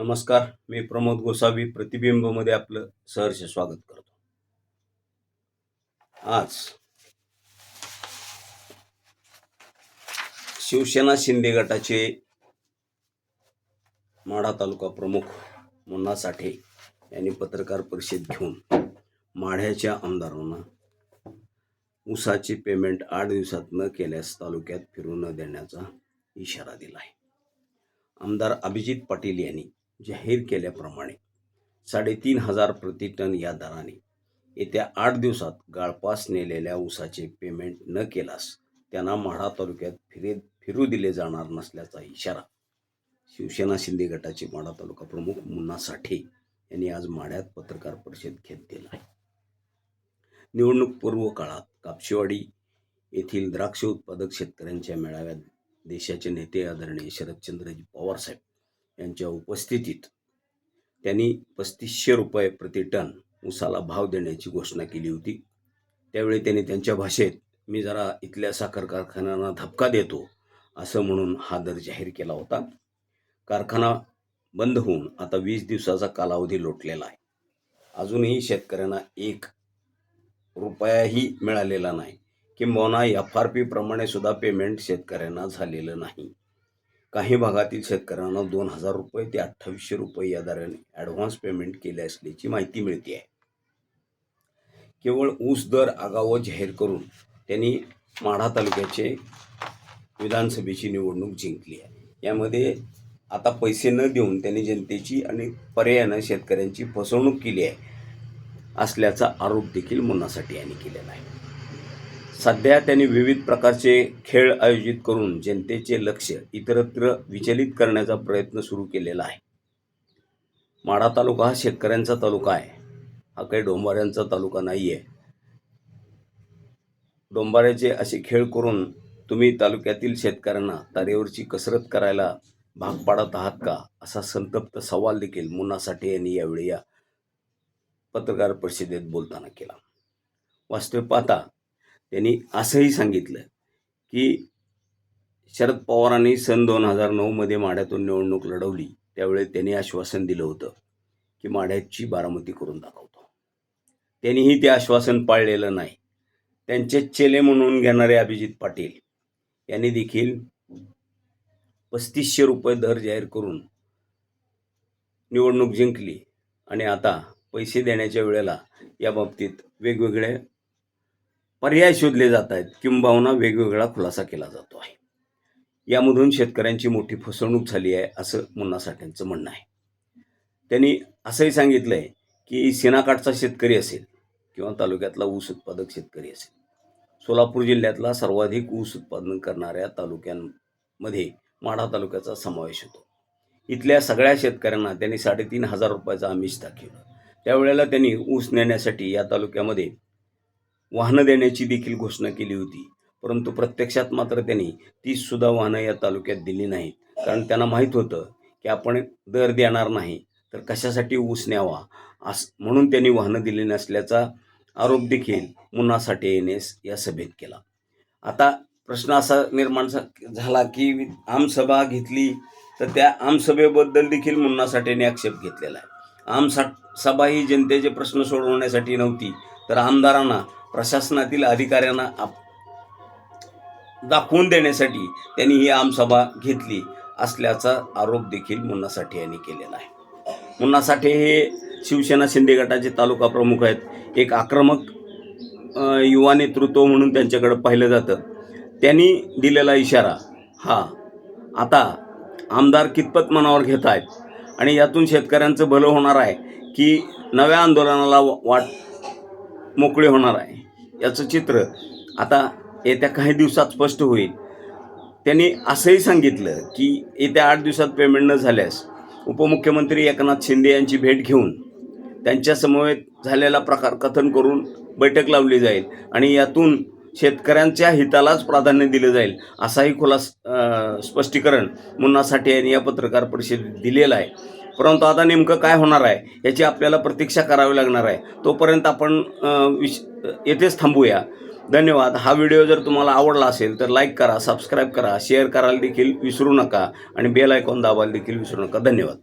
नमस्कार मी प्रमोद गोसावी प्रतिबिंबमध्ये आपलं सहर्ष स्वागत करतो. आज शिवसेना शिंदे गटाचे माढा तालुका प्रमुख मुन्ना साठे यांनी पत्रकार परिषद घेऊन माढ्याच्या आमदारांना उसाचे पेमेंट आठ दिवसात न केल्यास तालुक्यात फिरू न देण्याचा इशारा दिला आहे आमदार अभिजित पाटील यांनी जाहीर केल्याप्रमाणे साडेतीन हजार प्रति टन या दराने येत्या आठ दिवसात गाळपास नेलेल्या ऊसाचे पेमेंट न केल्यास त्यांना म्हाडा तालुक्यात फिरे फिरू दिले जाणार नसल्याचा इशारा शिवसेना शिंदे गटाचे माढा तालुका प्रमुख मुन्ना साठे यांनी आज माढ्यात पत्रकार परिषद घेत दिला आहे. निवडणूक पूर्व काळात कापशेवाडी येथील द्राक्ष उत्पादक शेतकऱ्यांच्या मेळाव्यात देशाचे नेते आदरणीय शरदचंद्रजी पवारसाहेब यांच्या उपस्थितीत. त्यांनी पस्तीसशे रुपये प्रति टन ऊसाला भाव देण्याची घोषणा केली होती. त्यावेळी त्यांनी त्यांच्या भाषेत मी जरा इथल्या साखर कारखान्यांना धपका देतो असं म्हणून हा दर जाहीर केला होता. कारखाना बंद होऊन आता वीस दिवसाचा कालावधी लोटलेला आहे. अजूनही शेतकऱ्यांना एक रुपयाही मिळालेला नाही. किंबहुना एफ आर पी प्रमाणे सुद्धा पेमेंट शेतकऱ्यांना झालेलं नाही. काही भागातील शेतकऱ्यांना दोन हजार रुपये ते अठ्ठावीसशे रुपये या दराने ॲडव्हान्स पेमेंट केले असल्याची माहिती मिळते. आहे केवळ ऊस दर आगावं जाहीर करून त्यांनी माढा तालुक्याचे विधानसभेची निवडणूक जिंकली आहे. यामध्ये आता पैसे न देऊन त्यांनी जनतेची आणि पर्यायानं शेतकऱ्यांची फसवणूक केली आहे असल्याचा आरोप देखील मुन्नासाठी यांनी केलेला आहे. सध्या त्यांनी विविध प्रकारचे खेळ आयोजित करून जनतेचे लक्ष इतरत्र विचलित करण्याचा प्रयत्न सुरू केलेला आहे. माढा तालुका हा शेतकऱ्यांचा तालुका आहे. हा काही डोंबाऱ्यांचा तालुका नाही आहे डोंबाऱ्याचे असे खेळ करून तुम्ही तालुक्यातील शेतकऱ्यांना तारेवरची कसरत करायला भाग पाडत आहात का? असा संतप्त सवाल देखील मुन्ना साठे यांनी यावेळी या पत्रकार परिषदेत बोलताना केला. वास्तव पाहता त्यांनी असंही सांगितलं की शरद पवारांनी सन दोन हजार नऊमध्ये माढ्यातून निवडणूक लढवली. त्यावेळी त्यांनी आश्वासन दिलं होतं की माढ्याची बारामती करून दाखवतो. त्यांनीही ते आश्वासन पाळलेलं नाही. त्यांचे चेले म्हणून घेणारे अभिजित पाटील यांनी देखील पस्तीसशे रुपये दर जाहीर करून निवडणूक जिंकली. आणि आता पैसे देण्याच्या वेळेला या बाबतीत वेगवेगळे पर्याय शोधले जात आहेत. किंबहुना वेगवेगळा खुलासा केला जातो आहे. यामधून शेतकऱ्यांची मोठी फसवणूक झाली आहे असं मुन्ना साठ्यांचं म्हणणं आहे. त्यांनी असंही सांगितलं आहे की सिनाकाठचा शेतकरी असेल किंवा तालुक्यातला ऊस उत्पादक शेतकरी असेल. सोलापूर जिल्ह्यातला सर्वाधिक ऊस उत्पादन करणाऱ्या तालुक्यांमध्ये माढा तालुक्याचा समावेश होतो. इथल्या सगळ्या शेतकऱ्यांना त्यांनी साडेतीन हजार रुपयाचं आमिष दाखवलं. त्यावेळेला त्यांनी ऊस नेण्यासाठी या तालुक्यामध्ये वाहनं देण्याची देखील घोषणा केली होती. परंतु प्रत्यक्षात मात्र त्यांनी तीससुद्धा वाहनं या तालुक्यात दिली नाहीत. कारण त्यांना माहीत होतं की आपण दर देणार नाही तर कशासाठी ऊस न्यावा? अस म्हणून त्यांनी वाहनं दिली नसल्याचा आरोप देखील मुन्ना साठे याने या सभेत केला. आता प्रश्न असा निर्माण झाला की आमसभा घेतली तर त्या आमसभेबद्दल देखील मुन्ना साठेने आक्षेप घेतलेला आहे. आमसा सभा ही जनतेचे प्रश्न सोडवण्यासाठी नव्हती तर आमदारांना प्रशासनातील अधिकाऱ्यांना आप दाखवून देण्यासाठी त्यांनी ही आमसभा घेतली असल्याचा आरोप देखील मुन्ना साठे यांनी केलेला आहे. मुन्ना साठे हे शिवसेना शिंदे गटाचे तालुका प्रमुख आहेत. एक आक्रमक युवा नेतृत्व म्हणून त्यांच्याकडे पाहिलं जातं. त्यांनी दिलेला इशारा हा आता आमदार कितपत मनावर घेत आहेत आणि यातून शेतकऱ्यांचं भलं होणार आहे की नव्या आंदोलनाला वा- वाट मोकळी होणार आहे? याचं चित्र आता येत्या काही दिवसात स्पष्ट होईल. त्यांनी असंही सांगितलं की येत्या आठ दिवसात पेमेंट न झाल्यास उपमुख्यमंत्री एकनाथ शिंदे यांची भेट घेऊन त्यांच्यासमवेत झालेला प्रकार कथन करून बैठक लावली जाईल आणि यातून शेतकऱ्यांच्या हितालाच प्राधान्य दिलं जाईल असाही खुलास स्पष्टीकरण मुन्ना साठे यांनी या पत्रकार परिषदेत दिलेला आहे. परंतु आता नेमकं काय होणार आहे याची आपल्याला प्रतीक्षा करावी लागणार आहे. तोपर्यंत आपण विश येथेच थांबूया. धन्यवाद. हा व्हिडिओ जर तुम्हाला आवडला असेल तर लाईक करा सबस्क्राईब करा शेअर करायला देखील विसरू नका आणि बेल आयकॉन दाबायला देखील विसरू नका. धन्यवाद.